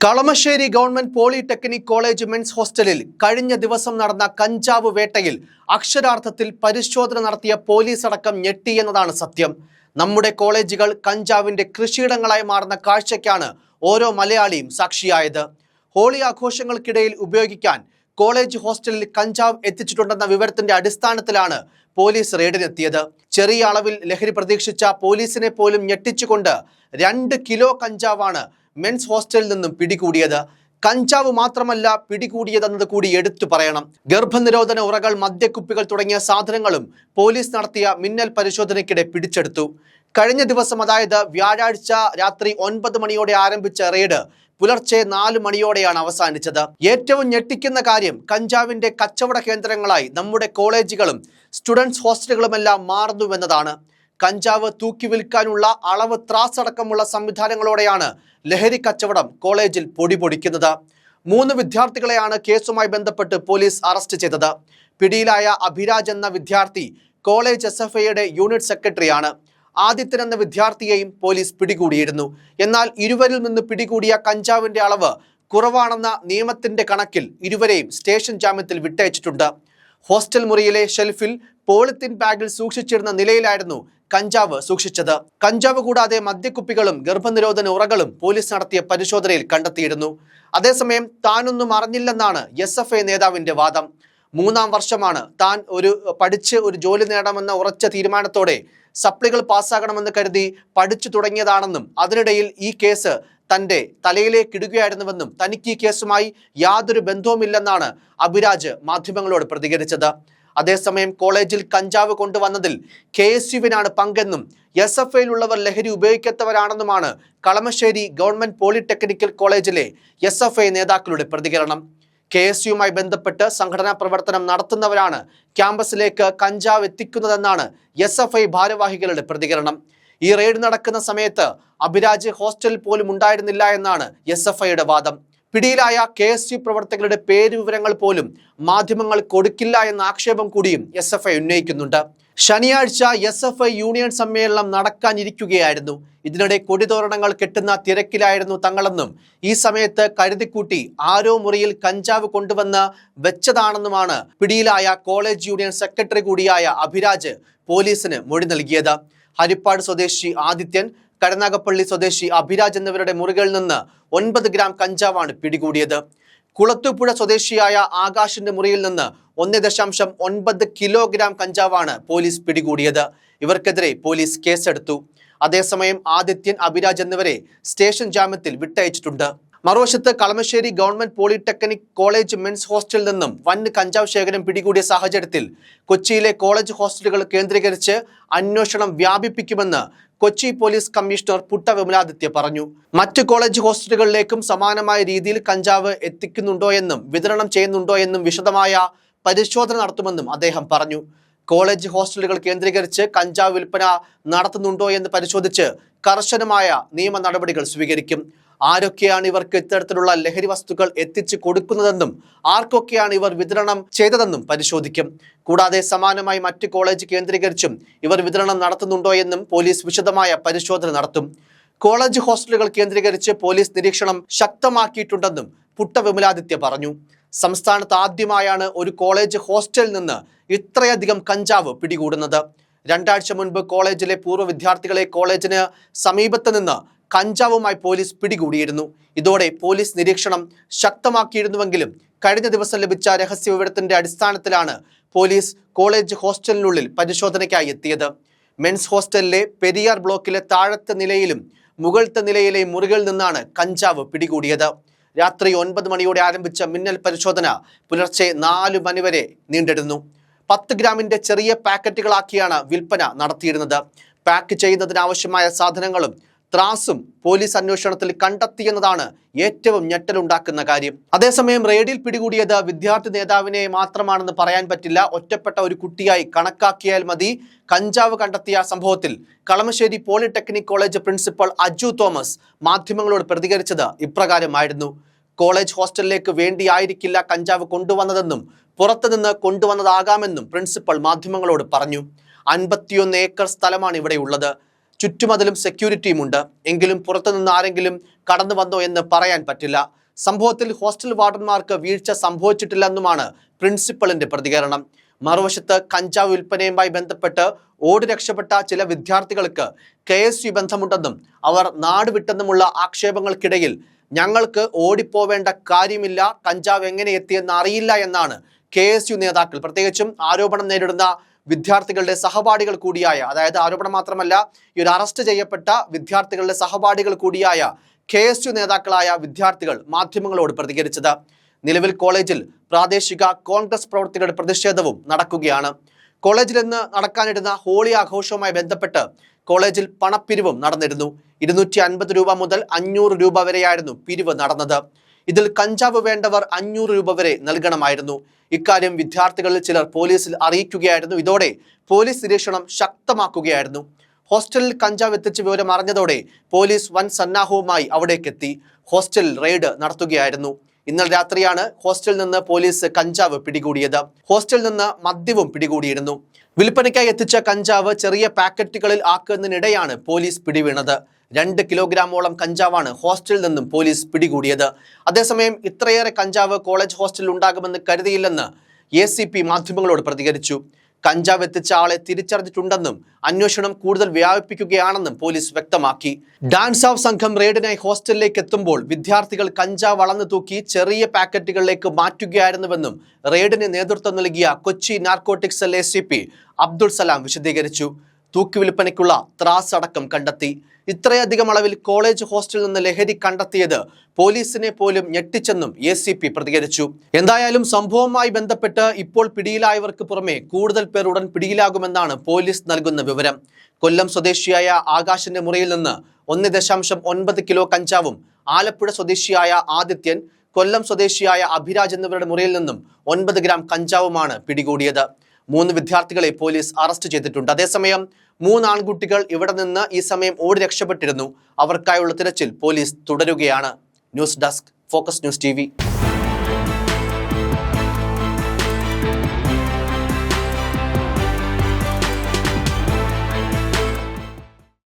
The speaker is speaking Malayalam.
Kalamassery government polytechnic college men's ഹോസ്റ്റലിൽ കഴിഞ്ഞ ദിവസം നടന്ന കഞ്ചാവ് വേട്ടയിൽ അക്ഷരാർത്ഥത്തിൽ പരിശോധന നടത്തിയ പോലീസ് അടക്കം ഞെട്ടിയെന്നതാണ് സത്യം. നമ്മുടെ കോളേജുകൾ കഞ്ചാവിന്റെ കൃഷിയിടങ്ങളായി മാറുന്ന കാഴ്ചയ്ക്കാണ് ഓരോ മലയാളിയും സാക്ഷിയായത്. ഹോളി ആഘോഷങ്ങൾക്കിടയിൽ ഉപയോഗിക്കാൻ കോളേജ് ഹോസ്റ്റലിൽ കഞ്ചാവ് എത്തിച്ചിട്ടുണ്ടെന്ന വിവരത്തിന്റെ അടിസ്ഥാനത്തിലാണ് പോലീസ് റെയ്ഡിനെത്തിയത്. ചെറിയ അളവിൽ ലഹരി പ്രതീക്ഷിച്ച പോലീസിനെ പോലും ഞെട്ടിച്ചുകൊണ്ട് രണ്ട് കിലോ കഞ്ചാവാണ് മെൻസ് ഹോസ്റ്റലിൽ നിന്നും പിടികൂടിയത്. കഞ്ചാവ് മാത്രമല്ല പിടികൂടിയതെന്നത് കൂടി എടുത്തു പറയണം. ഗർഭനിരോധന ഉറകൾ മദ്യക്കുപ്പികൾ തുടങ്ങിയ സാധനങ്ങളും പോലീസ് നടത്തിയ മിന്നൽ പരിശോധനയ്ക്കിടെ പിടിച്ചെടുത്തു. കഴിഞ്ഞ ദിവസം അതായത് വ്യാഴാഴ്ച രാത്രി ഒൻപത് മണിയോടെ ആരംഭിച്ച റെയ്ഡ് പുലർച്ചെ നാല് മണിയോടെയാണ് അവസാനിച്ചത്. ഏറ്റവും ഞെട്ടിക്കുന്ന കാര്യം കഞ്ചാവിന്റെ കച്ചവട കേന്ദ്രങ്ങളായി നമ്മുടെ കോളേജുകളും സ്റ്റുഡൻസ് ഹോസ്റ്റലുകളുമെല്ലാം മാറുന്നുവെന്നതാണ്. കഞ്ചാവ് തൂക്കി വിൽക്കാനുള്ള അളവ് ത്രാസ് അടക്കമുള്ള സംവിധാനങ്ങളോടെയാണ് ലഹരി കച്ചവടം കോളേജിൽ പൊടി പൊടിക്കുന്നത്. മൂന്ന് വിദ്യാർത്ഥികളെയാണ് കേസുമായി ബന്ധപ്പെട്ട് പോലീസ് അറസ്റ്റ് ചെയ്തത്. പിടിയിലായ അഭിരാജ് എന്ന വിദ്യാർത്ഥി കോളേജ് എസ് എഫ് ഐയുടെ യൂണിറ്റ് സെക്രട്ടറിയാണ്. ആദിത്യൻ എന്ന വിദ്യാർത്ഥിയെയും പോലീസ് പിടികൂടിയിരുന്നു. എന്നാൽ ഇരുവരിൽ നിന്ന് പിടികൂടിയ കഞ്ചാവിന്റെ അളവ് കുറവാണെന്ന നിയമത്തിന്റെ കണക്കിൽ ഇരുവരെയും സ്റ്റേഷൻ ജാമ്യത്തിൽ വിട്ടയച്ചിട്ടുണ്ട്. ഹോസ്റ്റൽ മുറിയിലെ ഷെൽഫിൽ പോളിത്തീൻ ബാഗിൽ സൂക്ഷിച്ചിരുന്ന നിലയിലായിരുന്നു കഞ്ചാവ് സൂക്ഷിച്ചത്. കഞ്ചാവ് കൂടാതെ മദ്യക്കുപ്പികളും ഗർഭനിരോധന ഉറകളും പോലീസ് നടത്തിയ പരിശോധനയിൽ കണ്ടെത്തിയിരുന്നു. അതേസമയം താനൊന്നും അറിഞ്ഞില്ലെന്നാണ് എസ് എഫ് ഐ നേതാവിന്റെ വാദം. മൂന്നാം വർഷമാണ് താൻ ഒരു പഠിച്ച് ഒരു ജോലി നേടാമെന്ന ഉറച്ച തീരുമാനത്തോടെ സപ്ലികൾ പാസ്സാകണമെന്ന് കരുതി പഠിച്ചു തുടങ്ങിയതാണെന്നും അതിനിടയിൽ ഈ കേസ് തന്റെ തലയിലേക്ക് ഇടുകയായിരുന്നുവെന്നും തനിക്ക് ഈ കേസുമായി യാതൊരു ബന്ധവുമില്ലെന്നാണ് അഭിരാജ് മാധ്യമങ്ങളോട് പ്രതികരിച്ചത്. അതേസമയം കോളേജിൽ കഞ്ചാവ് കൊണ്ടുവന്നതിൽ കെ എസ് യുവിനാണ് പങ്കെന്നും എസ് എഫ് ഐയിലുള്ളവർ ലഹരി ഉപയോഗിക്കാത്തവരാണെന്നുമാണ് കളമശ്ശേരി ഗവൺമെന്റ് പോളിടെക്നിക്കൽ കോളേജിലെ എസ് എഫ് ഐ നേതാക്കളുടെ പ്രതികരണം. കെ എസ് യുമായി ബന്ധപ്പെട്ട് സംഘടനാ പ്രവർത്തനം നടത്തുന്നവരാണ് ക്യാമ്പസിലേക്ക് കഞ്ചാവ് എത്തിക്കുന്നതെന്നാണ് എസ് എഫ് ഐ ഭാരവാഹികളുടെ പ്രതികരണം. ഈ റെയ്ഡ് നടക്കുന്ന സമയത്ത് അഭിരാജ് ഹോസ്റ്റലിൽ പോലും ഉണ്ടായിരുന്നില്ല എന്നാണ് എസ് എഫ് ഐയുടെ വാദം. പിടിയിലായ കെ എസ് യു പ്രവർത്തകരുടെ പേര് വിവരങ്ങൾ പോലും മാധ്യമങ്ങൾ കൊടുക്കില്ല എന്ന ആക്ഷേപം കൂടിയും എസ് എഫ് ഐ ഉന്നയിക്കുന്നുണ്ട്. ശനിയാഴ്ച എസ് എഫ് ഐ യൂണിയൻ സമ്മേളനം നടക്കാനിരിക്കുകയായിരുന്നു. ഇതിനിടെ കൊടിതോരണങ്ങൾ കെട്ടുന്ന തിരക്കിലായിരുന്നു തങ്ങളെന്നും ഈ സമയത്ത് കരുതിക്കൂട്ടി ആരോ മുറിയിൽ കഞ്ചാവ് കൊണ്ടുവന്ന് വെച്ചതാണെന്നുമാണ് പിടിയിലായ കോളേജ് യൂണിയൻ സെക്രട്ടറി കൂടിയായ അഭിരാജ് പോലീസിന് മൊഴി നൽകിയത്. ഹരിപ്പാട് സ്വദേശി ആദിത്യൻ കരുനാഗപ്പള്ളി സ്വദേശി അഭിരാജ് എന്നിവരുടെ മുറികളിൽ നിന്ന് ഒൻപത് ഗ്രാം കഞ്ചാവാണ് പിടികൂടിയത്. കുളത്തുപുഴ സ്വദേശിയായ ആകാശിന്റെ മുറിയിൽ നിന്ന് ഒന്ന് ദശാംശം ഒൻപത് കിലോഗ്രാം കഞ്ചാവാണ് പോലീസ് പിടികൂടിയത്. ഇവർക്കെതിരെ പോലീസ് കേസെടുത്തു. അതേസമയം ആദിത്യൻ അഭിരാജ് എന്നിവരെ സ്റ്റേഷൻ ജാമ്യത്തിൽ വിട്ടയച്ചിട്ടുണ്ട്. മറുവശത്ത് Kalamassery government polytechnic college men's ഹോസ്റ്റലിൽ നിന്നും വൻ കഞ്ചാവ് ശേഖരം പിടികൂടിയ സാഹചര്യത്തിൽ കൊച്ചിയിലെ കോളേജ് ഹോസ്റ്റലുകൾ കേന്ദ്രീകരിച്ച് അന്വേഷണം വ്യാപിപ്പിക്കുമെന്ന് കൊച്ചി പോലീസ് കമ്മീഷണർ പുട്ട വിമലാദിത്യ പറഞ്ഞു. മറ്റ് കോളേജ് ഹോസ്റ്റലുകളിലേക്കും സമാനമായ രീതിയിൽ കഞ്ചാവ് എത്തിക്കുന്നുണ്ടോ എന്നും വിതരണം ചെയ്യുന്നുണ്ടോ എന്നും വിശദമായ പരിശോധന നടത്തുമെന്നും അദ്ദേഹം പറഞ്ഞു. കോളേജ് ഹോസ്റ്റലുകൾ കേന്ദ്രീകരിച്ച് കഞ്ചാവ് വിൽപ്പന നടത്തുന്നുണ്ടോ എന്ന് പരിശോധിച്ച് കർശനമായ നിയമ നടപടികൾ സ്വീകരിക്കും. ആരൊക്കെയാണ് ഇവർക്ക് ഇത്തരത്തിലുള്ള ലഹരി വസ്തുക്കൾ എത്തിച്ചു കൊടുക്കുന്നതെന്നും ആർക്കൊക്കെയാണ് ഇവർ വിതരണം ചെയ്തതെന്നും പരിശോധിക്കും. കൂടാതെ സമാനമായി മറ്റ് കോളേജ് കേന്ദ്രീകരിച്ചും ഇവർ വിതരണം നടത്തുന്നുണ്ടോ എന്നും പോലീസ് വിശദമായ പരിശോധന നടത്തും. കോളേജ് ഹോസ്റ്റലുകൾ കേന്ദ്രീകരിച്ച് പോലീസ് നിരീക്ഷണം ശക്തമാക്കിയിട്ടുണ്ടെന്നും പുട്ട വിമലാദിത്യ പറഞ്ഞു. സംസ്ഥാനത്ത് ആദ്യമായാണ് ഒരു കോളേജ് ഹോസ്റ്റലിൽ നിന്ന് ഇത്രയധികം കഞ്ചാവ് പിടികൂടുന്നത്. രണ്ടാഴ്ച മുൻപ് കോളേജിലെ പൂർവ വിദ്യാർത്ഥികളെ കോളേജിന് സമീപത്ത് നിന്ന് കഞ്ചാവുമായി പോലീസ് പിടികൂടിയിരുന്നു. ഇതോടെ പോലീസ് നിരീക്ഷണം ശക്തമാക്കിയിരുന്നുവെങ്കിലും കഴിഞ്ഞ ദിവസം ലഭിച്ച രഹസ്യ വിവരത്തിന്റെ അടിസ്ഥാനത്തിലാണ് പോലീസ് കോളേജ് ഹോസ്റ്റലിനുള്ളിൽ പരിശോധനയ്ക്കായി എത്തിയത്. മെൻസ് ഹോസ്റ്റലിലെ പെരിയാർ ബ്ലോക്കിലെ താഴത്തെ നിലയിലും മുകളത്തെ നിലയിലെ മുറികളിൽ നിന്നാണ് കഞ്ചാവ് പിടികൂടിയത്. രാത്രി ഒൻപത് മണിയോടെ ആരംഭിച്ച മിന്നൽ പരിശോധന പുലർച്ചെ നാല് മണിവരെ നീണ്ടിരുന്നു. പത്ത് ഗ്രാമിന്റെ ചെറിയ പാക്കറ്റുകളാക്കിയാണ് വിൽപ്പന നടത്തിയിരുന്നത്. പാക്ക് ചെയ്യുന്നതിനാവശ്യമായ സാധനങ്ങളും ത്രാസും പോലീസ് അന്വേഷണത്തിൽ കണ്ടെത്തിയെന്നതാണ് ഏറ്റവും ഞെട്ടലുണ്ടാക്കുന്ന കാര്യം. അതേസമയം റെയ്ഡിൽ പിടികൂടിയത് വിദ്യാർത്ഥി നേതാവിനെ മാത്രമാണെന്ന് പറയാൻ പറ്റില്ല. ഒറ്റപ്പെട്ട ഒരു കുട്ടിയായി കണക്കാക്കിയാൽ മതി. കഞ്ചാവ് കണ്ടെത്തിയ സംഭവത്തിൽ Kalamassery polytechnic college principal Aju Thomas മാധ്യമങ്ങളോട് പ്രതികരിച്ചത് ഇപ്രകാരമായിരുന്നു. കോളേജ് ഹോസ്റ്റലിലേക്ക് വേണ്ടിയായിരിക്കില്ല കഞ്ചാവ് കൊണ്ടുവന്നതെന്നും പുറത്തുനിന്ന് കൊണ്ടുവന്നതാകാമെന്നും പ്രിൻസിപ്പൽ മാധ്യമങ്ങളോട് പറഞ്ഞു. അൻപത്തിയൊന്ന് ഏക്കർ സ്ഥലമാണ് ഇവിടെയുള്ളത്. ചുറ്റുമതിലും സെക്യൂരിറ്റിയും ഉണ്ട്. എങ്കിലും പുറത്തുനിന്ന് ആരെങ്കിലും കടന്നു വന്നോ എന്ന് പറയാൻ പറ്റില്ല. സംഭവത്തിൽ ഹോസ്റ്റൽ വാർഡന്മാർക്ക് വീഴ്ച സംഭവിച്ചിട്ടില്ലെന്നുമാണ് പ്രിൻസിപ്പളിന്റെ പ്രതികരണം. മറുവശത്ത് കഞ്ചാവ് വിൽപ്പനയുമായി ബന്ധപ്പെട്ട് ഓടി രക്ഷപ്പെട്ട ചില വിദ്യാർത്ഥികൾക്ക് കെ എസ് യു ബന്ധമുണ്ടെന്നും അവർ നാട് വിട്ടെന്നുമുള്ള ആക്ഷേപങ്ങൾക്കിടയിൽ ഞങ്ങൾക്ക് ഓടിപ്പോവേണ്ട കാര്യമില്ല കഞ്ചാവ് എങ്ങനെ എത്തിയെന്ന് അറിയില്ല എന്നാണ് കെ നേതാക്കൾ പ്രത്യേകിച്ചും ആരോപണം നേരിടുന്ന വിദ്യാർത്ഥികളുടെ സഹപാഠികൾ കൂടിയായ അതായത് ആരോപണം മാത്രമല്ല ഈ ഒരു അറസ്റ്റ് ചെയ്യപ്പെട്ട വിദ്യാർത്ഥികളുടെ സഹപാഠികൾ കൂടിയായ കെ എസ് യു നേതാക്കളായ വിദ്യാർത്ഥികൾ മാധ്യമങ്ങളോട് പ്രതികരിച്ചത്. നിലവിൽ കോളേജിൽ പ്രാദേശിക കോൺഗ്രസ് പ്രവർത്തകരുടെ പ്രതിഷേധവും നടക്കുകയാണ്. കോളേജിൽ ഇന്ന് നടക്കാനിരുന്ന ഹോളി ആഘോഷവുമായി ബന്ധപ്പെട്ട് കോളേജിൽ പണപ്പിരിവും നടന്നിരുന്നു. ഇരുന്നൂറ്റി അൻപത് രൂപ മുതൽ അഞ്ഞൂറ് രൂപ വരെയായിരുന്നു പിരിവ് നടന്നത്. ഇതിൽ കഞ്ചാവ് വേണ്ടവർ അഞ്ഞൂറ് രൂപ വരെ നൽകണമായിരുന്നു. ഇക്കാര്യം വിദ്യാർത്ഥികളിൽ ചിലർ പോലീസിൽ അറിയിക്കുകയായിരുന്നു. ഇതോടെ പോലീസ് നിരീക്ഷണം ശക്തമാക്കുകയായിരുന്നു. ഹോസ്റ്റലിൽ കഞ്ചാവ് എത്തിച്ച വിവരം അറിഞ്ഞതോടെ പോലീസ് വൻ സന്നാഹവുമായി അവിടേക്കെത്തി ഹോസ്റ്റലിൽ റെയ്ഡ് നടത്തുകയായിരുന്നു. ഇന്നലെ രാത്രിയാണ് ഹോസ്റ്റലിൽ നിന്ന് പോലീസ് കഞ്ചാവ് പിടികൂടിയത്. ഹോസ്റ്റലിൽ നിന്ന് മദ്യവും പിടികൂടിയിരുന്നു. വിൽപ്പനയ്ക്കായി എത്തിച്ച കഞ്ചാവ് ചെറിയ പാക്കറ്റുകളിൽ ആക്കുന്നതിനിടെയാണ് പോലീസ് പിടിവീണത്. രണ്ട് കിലോഗ്രാമോളം കഞ്ചാവാണ് ഹോസ്റ്റലിൽ നിന്നും പോലീസ് പിടികൂടിയത്. അതേസമയം ഇത്രയേറെ കഞ്ചാവ് കോളേജ് ഹോസ്റ്റലിൽ ഉണ്ടാകുമെന്ന് കരുതിയില്ലെന്ന് എ സി പി മാധ്യമങ്ങളോട് പ്രതികരിച്ചു. കഞ്ചാവ് എത്തിച്ച ആളെ തിരിച്ചറിഞ്ഞിട്ടുണ്ടെന്നും അന്വേഷണം കൂടുതൽ വ്യാപിപ്പിക്കുകയാണെന്നും പോലീസ് വ്യക്തമാക്കി. ഡാൻസ് ഓഫ് സംഘം റെയ്ഡിനായി ഹോസ്റ്റലിലേക്ക് എത്തുമ്പോൾ വിദ്യാർത്ഥികൾ കഞ്ചാവ് വളർന്നു തൂക്കി ചെറിയ പാക്കറ്റുകളിലേക്ക് മാറ്റുകയായിരുന്നുവെന്നും റെയ്ഡിന് നേതൃത്വം നൽകിയ Kochi narcotics L A C P Abdul Salam വിശദീകരിച്ചു. തൂക്കുവിൽപ്പനയ്ക്കുള്ള ത്രാസ് അടക്കം കണ്ടെത്തി. ഇത്രയധികം അളവിൽ കോളേജ് ഹോസ്റ്റലിൽ നിന്ന് ലഹരി കണ്ടെത്തിയത് പോലീസിനെ പോലും ഞെട്ടിച്ചെന്നും എ സി പി പ്രതികരിച്ചു. എന്തായാലും സംഭവവുമായി ബന്ധപ്പെട്ട് ഇപ്പോൾ പിടിയിലായവർക്ക് പുറമെ കൂടുതൽ പേർ ഉടൻ പിടിയിലാകുമെന്നാണ് പോലീസ് നൽകുന്ന വിവരം. കൊല്ലം സ്വദേശിയായ ആകാശിന്റെ മുറിയിൽ നിന്ന് ഒന്ന് ദശാംശം ഒൻപത് കിലോ കഞ്ചാവും ആലപ്പുഴ സ്വദേശിയായ ആദിത്യൻ കൊല്ലം സ്വദേശിയായ അഭിരാജ് എന്നിവരുടെ മുറിയിൽ നിന്നും ഒൻപത് ഗ്രാം കഞ്ചാവുമാണ് പിടികൂടിയത്. മൂന്ന് വിദ്യാർത്ഥികളെ പോലീസ് അറസ്റ്റ് ചെയ്തിട്ടുണ്ട്. അതേസമയം മൂന്ന് ആൺകുട്ടികൾ ഇവിടെ നിന്ന് ഈ സമയം ഓടി രക്ഷപ്പെട്ടിരുന്നു. അവർക്കായുള്ള തിരച്ചിൽ പോലീസ് തുടരുകയാണ്. News desk focus news T